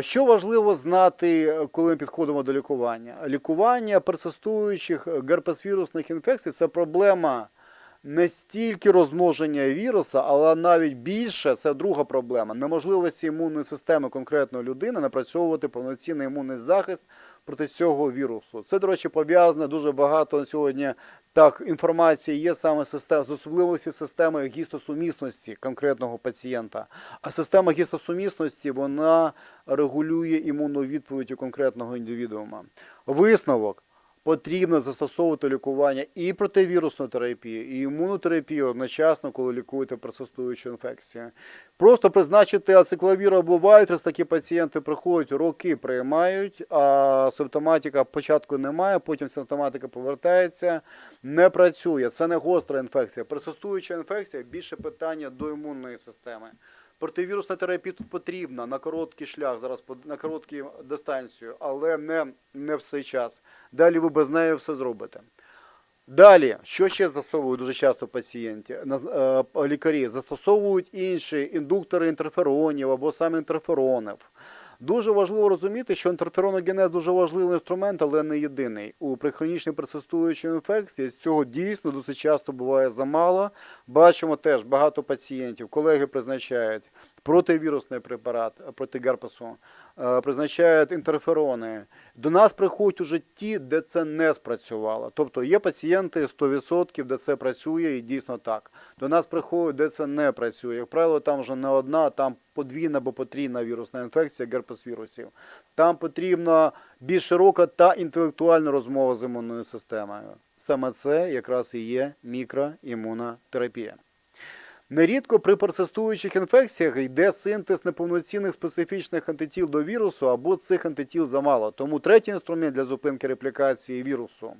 Що важливо знати, коли ми підходимо до лікування? Лікування персистуючих герпес-вірусних інфекцій це проблема не стільки розмноження віруса, але навіть більше це друга проблема неможливості імунної системи конкретної людини напрацьовувати повноцінний імунний захист проти цього вірусу. Це, до речі, пов'язане дуже багато на сьогодні. Так, інформації є саме система з особливості системи гістосумісності конкретного пацієнта. А система гістосумісності вона регулює імунну відповідь у конкретного індивідуума. Висновок потрібно застосовувати лікування і противірусну терапію, і імунотерапію одночасно, коли лікуєте персистуючу інфекцію. Просто призначити ацикловір або вайтрес, такі пацієнти приходять, роки приймають, а симптоматика спочатку немає, потім симптоматика повертається, не працює. Це не гостра інфекція. Персистуюча інфекція більше питання до імунної системи. Противірусна терапія тут потрібна на короткий шлях, зараз на коротку дистанцію, але не, не в цей час. Далі ви без неї все зробите. Далі, що ще застосовують дуже часто пацієнти, е, лікарі застосовують інші індуктори інтерферонів або саме інтерферонів. Дуже важливо розуміти, що інтерфероногенез дуже важливий інструмент, але не єдиний. У при хронічній персистуючій інфекції цього дійсно досить часто буває замало. Бачимо теж багато пацієнтів, колеги призначають противірусний препарат е, проти герпесу, призначають інтерферони. До нас приходять уже ті, де це не спрацювало. Тобто є пацієнти 100%, де це працює, і дійсно так. До нас приходять, де це не працює. Як правило, там вже не одна, там подвійна або потрійна вірусна інфекція герпес вірусів. Там потрібна більш широка та інтелектуальна розмова з імунною системою. Саме це якраз і є мікроімунотерапія. Нерідко при персистуючих інфекціях йде синтез неповноцінних специфічних антитіл до вірусу або цих антитіл замало. Тому третій інструмент для зупинки реплікації вірусу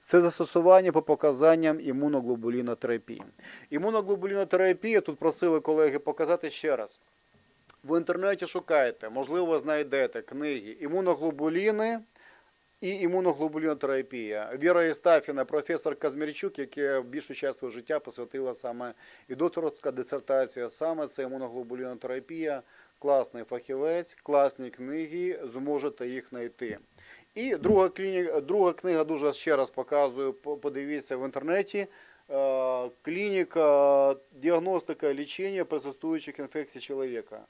це застосування по показанням імуноглобулінотерапії. Імуноглобулінотерапія, тут просили колеги показати ще раз. В інтернеті шукаєте, можливо, знайдете книги імуноглобуліни і імуноглобулінотерапія. Віра Єстафіна, професор Казмірчук, яка більшу частину життя посвятила саме і докторська дисертація, саме це імуноглобулінотерапія. Класний фахівець, класні книги, зможете їх знайти. І друга, кліні... друга книга дуже ще раз показую, подивіться в інтернеті. Е, Клініка діагностика лічення присутствуючих інфекцій чоловіка.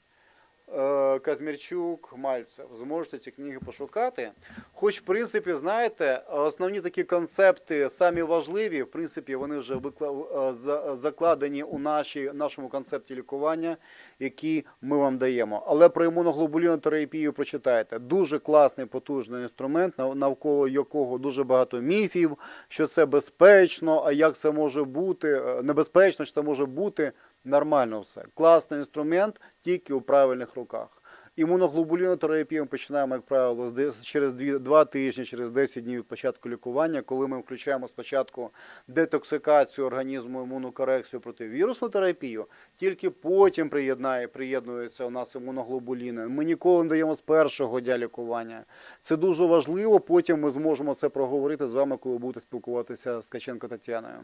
Е, Казмірчук, Мальцев. Зможете ці книги пошукати. Хоч, в принципі, знаєте, основні такі концепти самі важливі, в принципі, вони вже е, закладені у нашій, нашому концепті лікування, який ми вам даємо. Але про імуноглобулінотерапію прочитайте. Дуже класний, потужний інструмент, навколо якого дуже багато міфів, що це безпечно, а як це може бути, е, небезпечно, що це може бути. Нормально все. Класний інструмент, тільки у правильних руках. Імуноглобулінотерапію ми починаємо, як правило, через 2 тижні, через 10 днів від початку лікування, коли ми включаємо спочатку детоксикацію організму, імунокорекцію противірусну терапію, тільки потім приєднає, приєднується у нас імуноглобуліни. Ми ніколи не даємо з першого дня лікування. Це дуже важливо. Потім ми зможемо це проговорити з вами, коли будете спілкуватися з Ткаченко Тетяною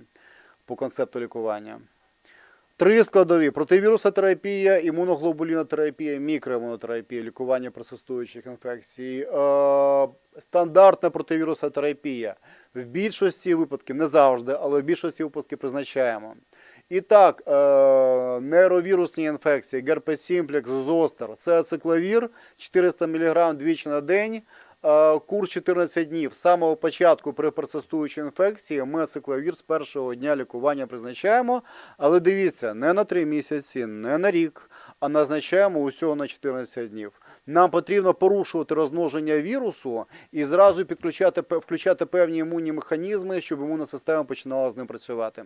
по концепту лікування. Три складові: противірусна терапія, імуноглобулінотерапія, мікроімунотерапія, лікування присутствуючих інфекцій, е, стандартна противірусна терапія. В більшості випадків, не завжди, але в більшості випадків призначаємо. І так, е, нейровірусні інфекції, герпес сімплекс, зостер, це ацикловір, 400 мг двічі на день. Е, Курс 14 днів. З самого початку при персистуючій інфекції ми ацикловір з першого дня лікування призначаємо. Але дивіться, не на 3 місяці, не на рік, а назначаємо усього на 14 днів. Нам потрібно порушувати розмноження вірусу і зразу підключати, включати певні імунні механізми, щоб імунна система починала з ним працювати.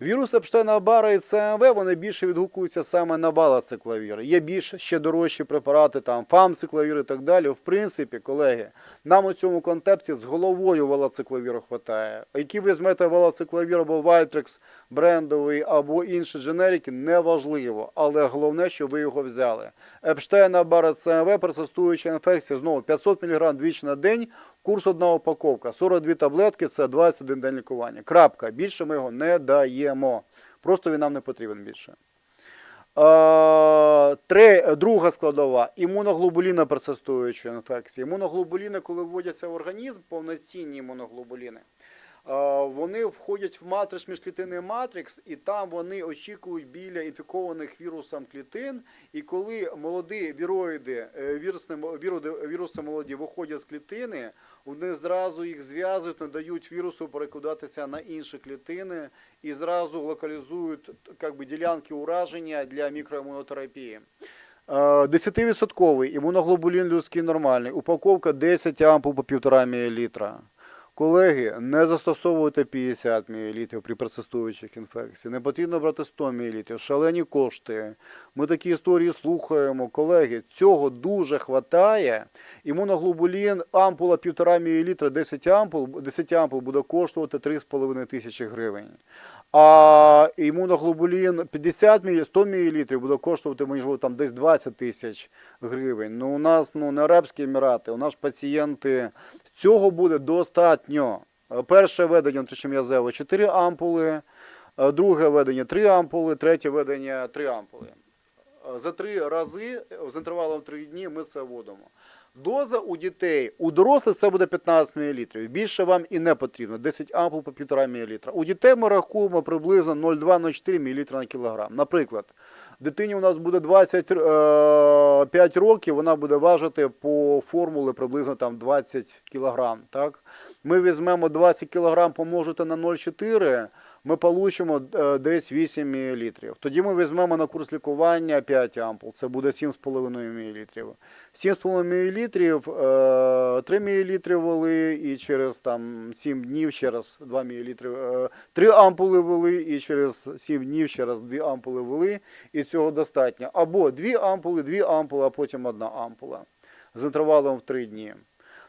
Вірус Епштейна Бара і ЦМВ вони більше відгукуються саме на балацикловір. Є більш ще дорожчі препарати, там фамцикловір і так далі. В принципі, колеги, нам у цьому контексті з головою валацикловіру хватає. Які візьмете валацикловір або Вайтрекс брендовий або інші дженерики, неважливо. Але головне, що ви його взяли. Епштейна Бара ЦМВ, персистуюча інфекція, знову 500 мг двічі на день, курс одна упаковка, 42 таблетки, це 21 день лікування. Крапка. Більше ми його не даємо. Просто він нам не потрібен більше. Е, Тре, друга складова імуноглобуліна процестуючої інфекції. Імуноглобуліни, коли вводяться в організм, повноцінні імуноглобуліни, е, вони входять в матрix міжклітинний матрикс, і там вони очікують біля інфікованих вірусом клітин. І коли молоді віроїди, е, вірусні, віруси молоді виходять з клітини, вони зразу їх зв'язують, не дають вірусу перекладатися на інші клітини і зразу локалізують как би, ділянки ураження для мікроімунотерапії. Е, 10% імуноглобулін людський нормальний, упаковка 10 ампул по 1,5 мл. Колеги, не застосовуйте 50 мл при персистуючих інфекціях. Не потрібно брати 100 мл. Шалені кошти. Ми такі історії слухаємо. Колеги, цього дуже хватає. Імуноглобулін, ампула 1,5 мл, 10 ампул, 10 ампул буде коштувати 3,5 тисячі гривень. А імуноглобулін 50 мл, 100 мл буде коштувати, можливо, там десь 20 тисяч гривень. Ну, у нас ну, не Арабські Емірати, у нас пацієнти цього буде достатньо. Е, Перше ведення тричем'язево 4 ампули, е, друге ведення 3 ампули, третє ведення 3 ампули. Е, За три рази з інтервалом 3 дні ми це вводимо. Доза у дітей, у дорослих це буде 15 мл. Більше вам і не потрібно. 10 ампул по 1,5 мл. У дітей ми рахуємо приблизно 0,2-0,4 мл на кілограм. Наприклад, дитині у нас буде 25 років, вона буде важити по формулі приблизно там 20 кілограм. Так? Ми візьмемо 20 кілограм, помножити на 0,4, ми получимо е, десь 8 мл. Тоді ми візьмемо на курс лікування 5 ампул, це буде 7,5 мл. 7,5 мл, е, 3 мл ввели і через там, 7 днів ще раз 2 мл. 3 ампули ввели і через 7 днів ще раз 2 ампули ввели, і цього достатньо. Або 2 ампули, 2 ампули, а потім 1 ампула з інтервалом в 3 дні.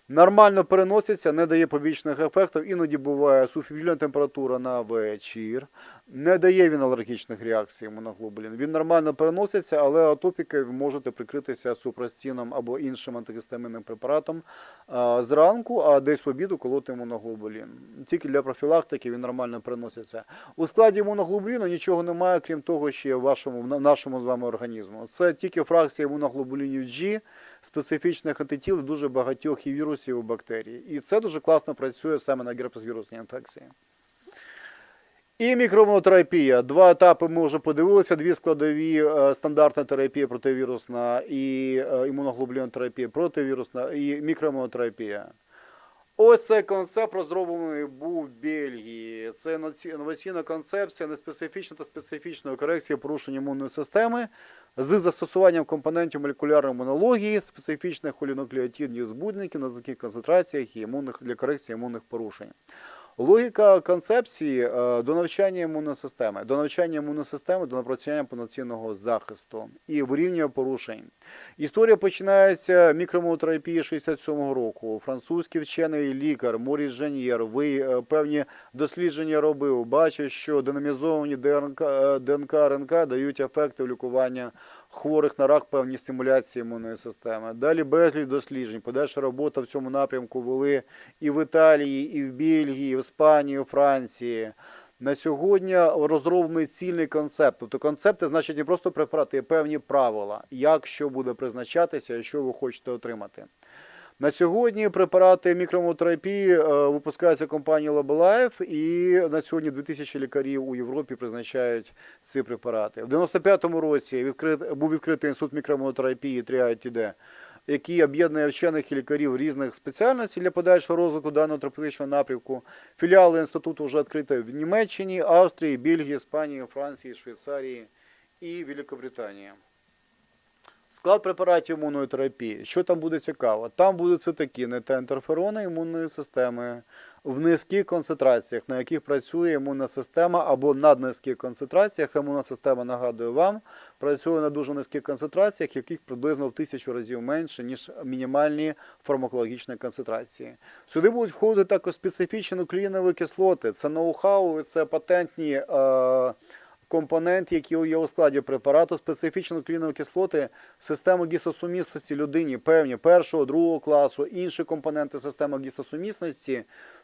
Нормально переноситься, не дає побічних ефектів. Іноді буває суфібільна температура на вечір. Не дає він алергічних реакцій імуноглобулін. Він нормально переноситься, але атопіки можете прикритися супрастіном або іншим антигістамінним препаратом а, зранку, а десь в обіду колоти імуноглобулін. Тільки для профілактики він нормально переноситься. У складі імуноглобуліну нічого немає, крім того, що є в вашому в нашому з вами організму. Це тільки фракція імуноглобулінів G, специфічних антитіл дуже багатьох і вірусів, і бактерій. І це дуже класно працює саме на герпесвірусній інфекції. І мікроімунотерапія. Два етапи ми вже подивилися, дві складові е, стандартна терапія противірусна і е, імуноглобулінотерапія противірусна і мікроімунотерапія. Ось цей концепт розроблений був в Бельгії. Це інноваційна концепція неспецифічна та специфічної корекції порушень імунної системи з застосуванням компонентів молекулярної монології, специфічних холінуклеотидних збудників на низьких концентраціях і імунних для корекції імунних порушень. Логіка концепції е, до навчання імунної системи, до навчання імунної системи, до напрацювання повноцінного захисту і вирівнювання порушень. Історія починається мікромотерапії 67-го року. Французький вчений лікар Моріс Жан'єр ви е, певні дослідження робив, бачив, що динамізовані ДНК, е, ДНК РНК дають ефекти лікування хворих на рак певні стимуляції імунної системи. Далі безліч досліджень. Подальша робота в цьому напрямку вели і в Італії, і в Бельгії, і в Іспанії, і в Франції. На сьогодні розроблений цільний концепт. Тобто концепти значить не просто препарати, а певні правила, як що буде призначатися що ви хочете отримати. На сьогодні препарати мікромотерапії е, випускаються компанією Labolife і на сьогодні 2000 лікарів у Європі призначають ці препарати. В 95-му році відкрит, був відкритий інститут мікромотерапії 3ITD, який об'єднує вчених і лікарів різних спеціальностей для подальшого розвитку даного терапевтичного напрямку. Філіали інституту вже відкриті в Німеччині, Австрії, Бельгії, Іспанії, Франції, Швейцарії і Великобританії. Склад препаратів імунної терапії. Що там буде цікаво? Там будуть цитокіни та інтерферони імунної системи в низьких концентраціях, на яких працює імунна система, або наднизьких концентраціях. Імунна система, нагадую вам, працює на дуже низьких концентраціях, яких приблизно в тисячу разів менше, ніж мінімальні фармакологічні концентрації. Сюди будуть входити також специфічні нуклеїнові кислоти. Це ноу-хау, це патентні. Е- компоненти, які є у складі препарату, специфічно клінові кислоти, систему гістосумісності людині, певні першого, другого класу, інші компоненти системи гістосумісності,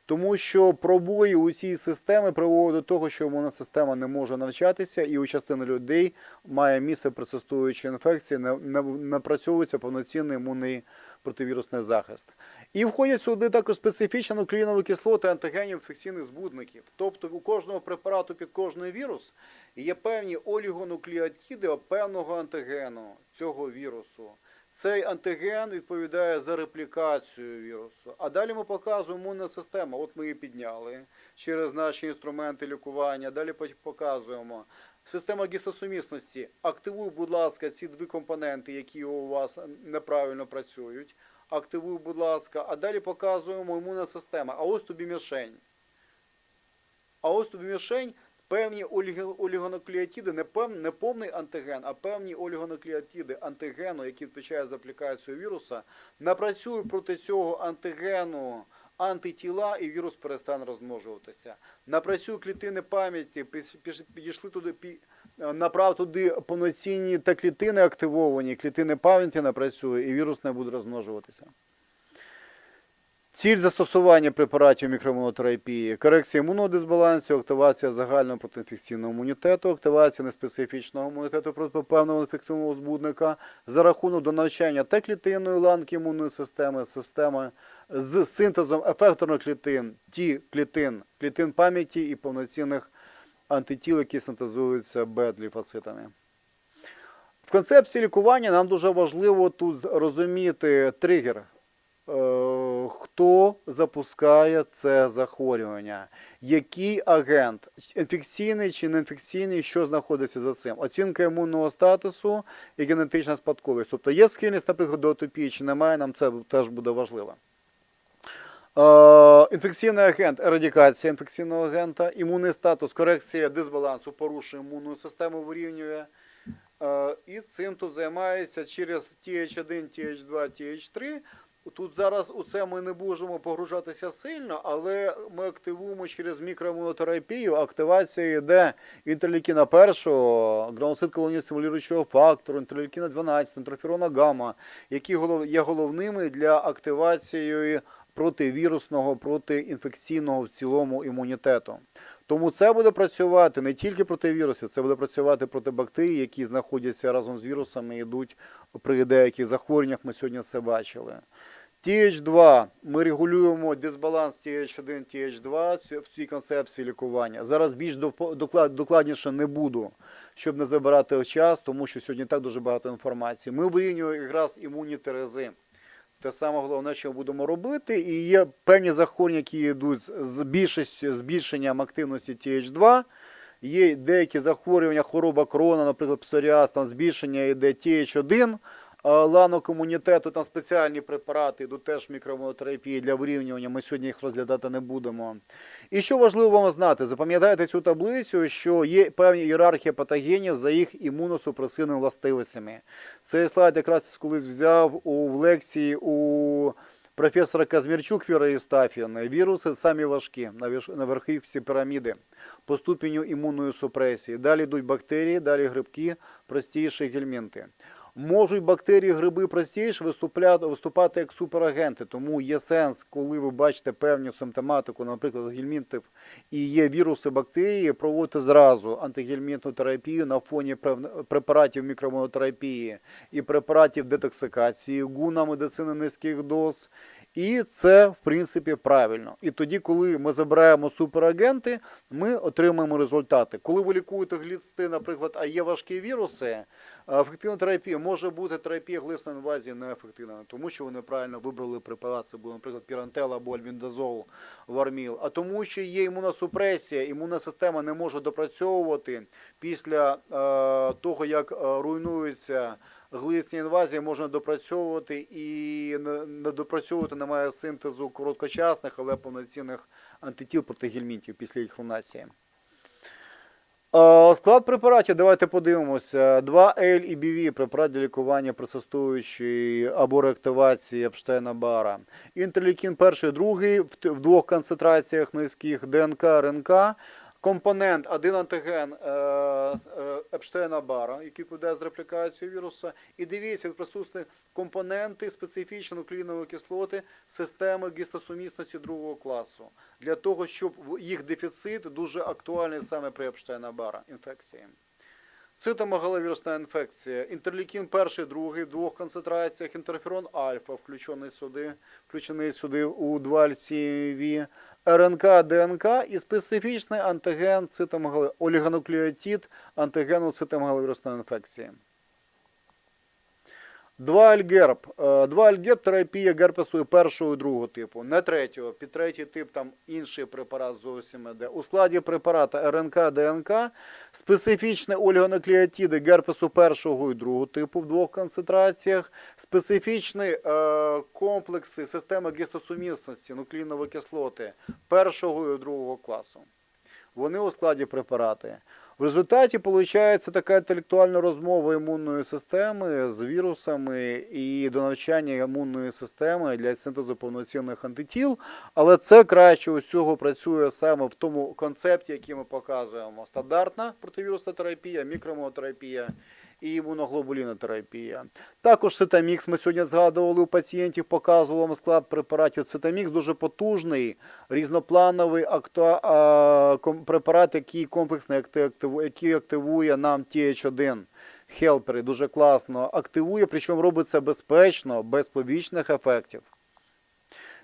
Тому що пробої у цій системі приводять до того, що імунна система не може навчатися, і у частини людей має місце процестуючі інфекції, не, не напрацьовується повноцінний імунний противірусний захист. І входять сюди також специфічні нуклеїнові кислоти антигенів інфекційних збудників. Тобто у кожного препарату під кожний вірус є певні олігонуклеотиди певного антигену цього вірусу. Цей антиген відповідає за реплікацію вірусу. А далі ми показуємо імунна система. От ми її підняли через наші інструменти лікування. Далі показуємо. Система гістосумісності. Активуй, будь ласка, ці дві компоненти, які у вас неправильно працюють. Активуй, будь ласка, а далі показуємо імунна система. А ось тобі мішень. А ось тобі мішень певні оліго- олігонуклеотиди, не, пев, не повний антиген, а певні олігонуклеотиди антигену, які відповідають за аплікацію віруса, напрацюють проти цього антигену антитіла, і вірус перестане розмножуватися. Напрацює клітини пам'яті, підійшли туди, направ туди повноцінні та клітини активовані, клітини пам'яті напрацює, і вірус не буде розмножуватися. Ціль застосування препаратів мікроімунотерапії, корекція імунного дисбалансу, активація загального протиінфекційного імунітету, активація неспецифічного імунітету проти певного інфекційного збудника за рахунок до навчання та клітинної ланки імунної системи, системи з синтезом ефекторних клітин, ті клітин, клітин пам'яті і повноцінних антитіл, які синтезуються бет-ліфоцитами. В концепції лікування нам дуже важливо тут розуміти тригер хто запускає це захворювання, який агент, інфекційний чи неінфекційний, що знаходиться за цим. Оцінка імунного статусу і генетична спадковість. Тобто є схильність, наприклад, до атопії чи немає, нам це теж буде важливо. Е, Інфекційний агент, ерадикація інфекційного агента, імунний статус, корекція дисбалансу, порушує імунну систему, вирівнює. Е, І цим тут займається через TH1, TH2, TH3. Тут зараз у це ми не можемо погружатися сильно, але ми активуємо через мікроімунотерапію. Активація йде інтерлікіна першого, граноцит колонію стимулюючого фактору, інтерлікіна 12, інтерферона гамма, які є головними для активації противірусного, протиінфекційного в цілому імунітету. Тому це буде працювати не тільки проти вірусів, це буде працювати проти бактерій, які знаходяться разом з вірусами і йдуть при деяких захворюваннях. Ми сьогодні це бачили. TH2 ми регулюємо дисбаланс TH1, TH2 ці- в цій концепції лікування. Зараз більш докладніше не буду, щоб не забирати час, тому що сьогодні так дуже багато інформації. Ми вирівнюємо якраз імунні терези. Те саме головне, що будемо робити, і є певні захворювання, які йдуть з- більшістю збільшенням активності TH2. Є деякі захворювання, хвороба крона, наприклад, псоріаз, там збільшення йде TH1, а ланок імунітету, там спеціальні препарати, йдуть теж мікроімунотерапії для вирівнювання. Ми сьогодні їх розглядати не будемо. І що важливо вам знати, запам'ятайте цю таблицю, що є певні ієрархія патогенів за їх імуносупресивними властивостями. Цей слайд якраз колись взяв у в лекції у професора Казмірчук Віра Євстафівни. Віруси самі важкі на верхівці піраміди по ступеню імунної супресії. Далі йдуть бактерії, далі грибки, простіші гельмінти. Можуть бактерії, гриби простіше виступляти, виступати як суперагенти, тому є сенс, коли ви бачите певну симптоматику, наприклад, гельмінтів, і є віруси бактерії, проводити зразу антигельмінтну терапію на фоні препаратів мікромонотерапії і препаратів детоксикації, гуна медицини низьких доз. І це, в принципі, правильно. І тоді, коли ми забираємо суперагенти, ми отримуємо результати. Коли ви лікуєте глісти, наприклад, а є важкі віруси, е, ефективна терапія може бути терапія глисної інвазії неефективною, тому що ви неправильно вибрали препарат, це був, наприклад, пірантел або альбіндазол, варміл, а тому, що є імуносупресія, імунна система не може допрацьовувати після е, того, як е, руйнуються глисні інвазії, можна допрацьовувати і не, допрацьовувати немає синтезу короткочасних, але повноцінних антитіл проти гельмінтів після їх фунації. Склад препаратів, давайте подивимося. 2L і BV препарат для лікування присутствуючої або реактивації Епштейна Бара. Інтерлікін перший, другий в двох концентраціях низьких ДНК, РНК. Компонент, один антиген е, е, Епштейна Бара, який відповідає з реплікацією віруса. І дивіться, присутні компоненти специфічно нуклеїнової кислоти системи гістосумісності другого класу. Для того, щоб їх дефіцит дуже актуальний саме при Епштейна Бара інфекції. Цитомегаловірусна інфекція, інтерлікін перший, другий в двох концентраціях, інтерферон альфа включений сюди, включений сюди у 2 РНК, ДНК і специфічний антиген цитомегало- олігонуклеотид антигену цитомегаловірусної інфекції. Двальгерб. Е, Двальгерб терапія герпесу першого і другого типу, не третього. Під третій тип там інший препарат зовсім іде. У складі препарата РНК, ДНК специфічні олігонуклеотиди герпесу першого і другого типу в двох концентраціях, специфічні е, комплекси системи гістосумісності нуклеїнової кислоти першого і другого класу. Вони у складі препарати. В результаті виходить така інтелектуальна розмова імунної системи з вірусами і до навчання імунної системи для синтезу повноцінних антитіл. Але це краще усього працює саме в тому концепті, який ми показуємо: стандартна противірусна терапія, мікромонотерапія і імуноглобулінотерапія. Також цитамікс ми сьогодні згадували у пацієнтів, показували вам склад препаратів. Цитамікс дуже потужний, різноплановий препарат, який комплексний, акти- який активує нам TH1. Хелпери дуже класно активує, причому робить це безпечно, без побічних ефектів.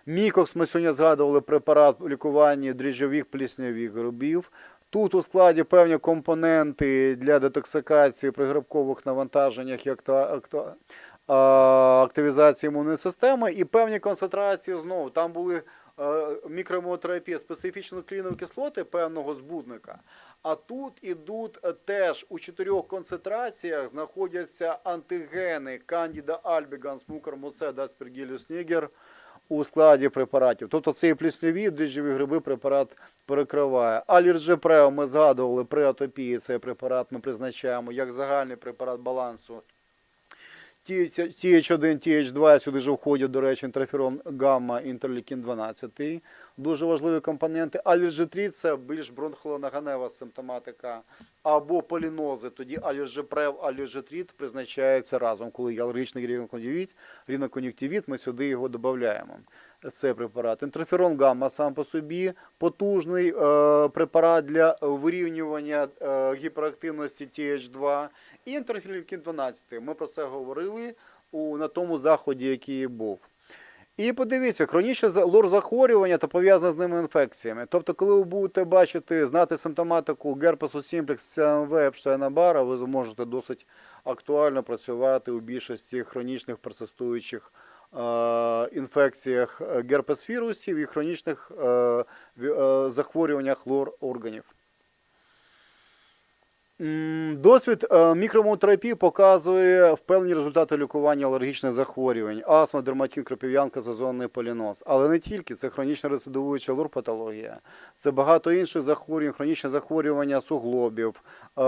Мікокс ми сьогодні згадували препарат у лікуванні дріжджових пліснявих грибів. Тут у складі певні компоненти для детоксикації при грибкових навантаженнях акта- а, активізації імунної системи і певні концентрації знову. Там були е, мікроімотерапія специфічної клінової кислоти певного збудника. А тут ідуть е, теж у чотирьох концентраціях знаходяться антигени Candida albigans, мукормуцет, Aspergillus niger у складі препаратів. Тобто цей плісняві дріжджові гриби препарат перекриває. Алірджепрев ми згадували при атопії цей препарат ми призначаємо як загальний препарат балансу. TH1, TH2, сюди ж входять, до речі, інтерферон гамма, інтерлікін 12. Дуже важливі компоненти. Аліржитрит – це більш бронхолонаганева симптоматика. Або полінози. Тоді аліржепрев, аліржитрит призначається разом. Коли є алергічний рінокон'юктивіт, рінокон'юктивіт, ми сюди його додаємо. Цей препарат. Інтерферон гамма сам по собі потужний е, препарат для вирівнювання е, гіперактивності TH2 і інтерферон 12. Ми про це говорили у, на тому заході, який був. І подивіться, хронічне за- лор-захворювання та пов'язане з ними інфекціями. Тобто, коли ви будете бачити, знати симптоматику герпесу сімплекс, ЦМВ, Епштейна Бара, ви зможете досить актуально працювати у більшості хронічних персистуючих е, інфекціях герпес-вірусів і хронічних е, е, захворюваннях лор-органів. М, Досвід е, мікромонотерапії показує впевнені результати лікування алергічних захворювань, астма, дерматин, кропів'янка, сезонний поліноз. Але не тільки, це хронічна рецидивуюча лор-патологія, це багато інших захворювань, хронічне захворювання суглобів, е,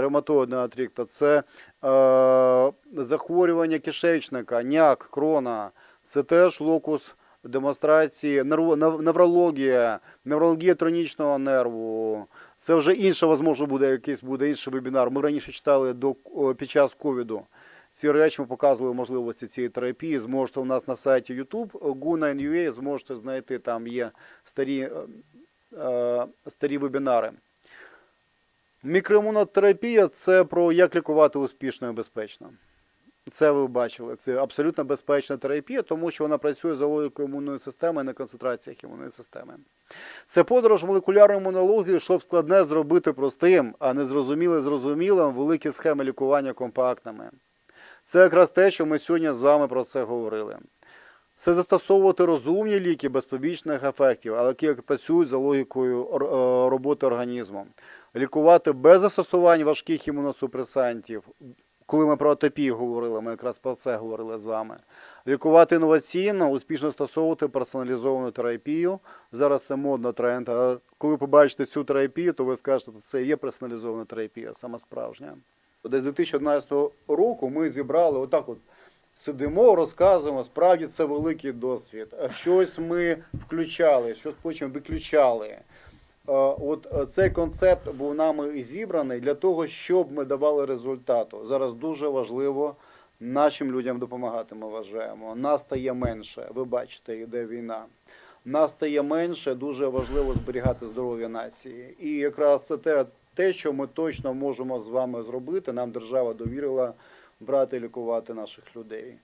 ревматоїдного артриту, це е, захворювання кишечника, няк, крона, це теж локус демонстрації, неврологія, неврологія тронічного нерву. Це вже інше, можливо, буде якийсь буде інший вебінар. Ми раніше читали до під час ковіду. Ці речі ми показували можливості цієї терапії. Зможете у нас на сайті YouTube Guna.ua, зможете знайти там є старі, е, е, старі вебінари. Мікроімунотерапія це про як лікувати успішно і безпечно. Це ви бачили. Це абсолютно безпечна терапія, тому що вона працює за логікою імунної системи, а не концентраціях імунної системи. Це подорож в молекулярну імунологію, щоб складне зробити простим, а не зрозуміле зрозумілим, великі схеми лікування компактними. Це якраз те, що ми сьогодні з вами про це говорили. Це застосовувати розумні ліки без побічних ефектів, але які працюють за логікою е, роботи організму. Лікувати без застосувань важких імуносупресантів. Коли ми про атопію говорили, ми якраз про це говорили з вами. Лікувати інноваційно, успішно стосовувати персоналізовану терапію. Зараз це модно тренд. А коли побачите цю терапію, то ви скажете, що це є персоналізована терапія, саме справжня. Десь з 2011 року ми зібрали отак от. Сидимо, розказуємо, справді це великий досвід. Щось ми включали, щось потім виключали. От е, цей концепт був нами зібраний для того, щоб ми давали результату. Зараз дуже важливо нашим людям допомагати. Ми вважаємо. Нас стає менше. Ви бачите, йде війна. Нас стає менше. Дуже важливо зберігати здоров'я нації. І якраз це те, те, що ми точно можемо з вами зробити. Нам держава довірила брати лікувати наших людей.